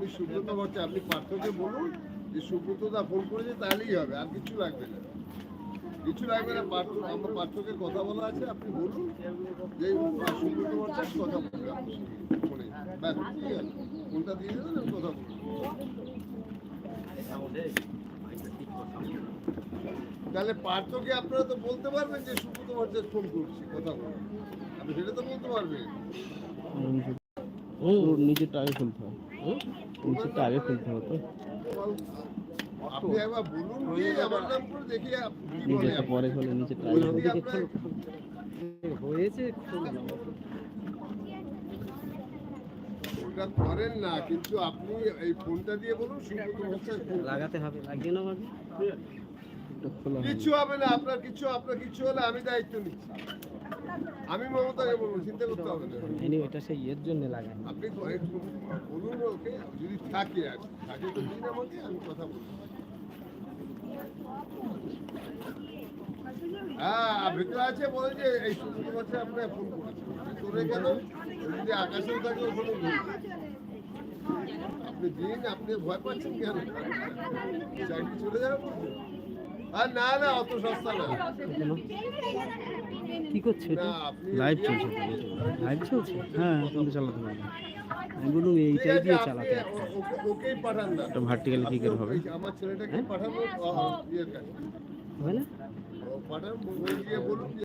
আমি সুব্রত বলছি আপনি পার্থকে বলুন যে সুব্রত দা ফোন করেছে, তাহলেই হবে, আর কিছু লাগবে না। কিছু লাগবে না, পার্থ, আমার পার্থকে কথা বলা আছে, আপনি বলুন। যে সুব্রত ভট্টাচার্য কথা বলবে ফোনে। ব্যাস, ঠিক আছে। ফোনটা দিয়ে দেবেন, আমি কথা বলব। তাহলে পার্থকে আপনারা তো বলতে পারবেন যে সুব্রত ভট্টাচার্য ফোন করছি, কথা বলুন আপনি সেটা তো বলতে পারবেন। ও নিচেরটা আগে খুলতে হবে। নিচেরটা আগে খুলতে হবে তো। একবার বলুন যে আমার নাম করে দেখি আপ- কি পরে খোলে নিচেরটা আগে হয়েছে ওটা করেন না কিন্তু আপনি এই ফোনটা দিয়ে বলুন লাগাতে হবে লাগিয়ে হবে। কিছু হবে না আপনার কিছু আপনার কিছু হলে আমি দায়িত্ব নিচ্ছি আমি মমতাকে বলব চিন্তা করতে হবে না এটা সেই ইয়ের জন্য লাগাই আপনি ক- একটু বলুন ওকে যদি থাকে আর। থাকে তো দিন আমাকে আমি কথা বলব হ্যাঁ ভেতরে আছে বলে যে এই সুন্দর বছর আপনার ফোন করেছে ভেতরে কেন যদি আকাশেও থাকে ওখানে। আপনি দিন আপনি ভয় পাচ্ছেন কেন চাকরি চলে যাবে বলছেন? আর না না অত সস্তা না। কি করছে না এটা লাইভ চলছে লাইভ চলছে। হ্যাঁ তুমি চালাতে পারবে। আমি বলুন এইটাই দিয়ে চালাতে। ও- ওকেই পাঠান না। এটা ভার্টিক্যালি কি করে হবে। আমার ছেলেটাকে পাঠাবো ইয়ের কাছে। হবে না ও পাঠান বলুন।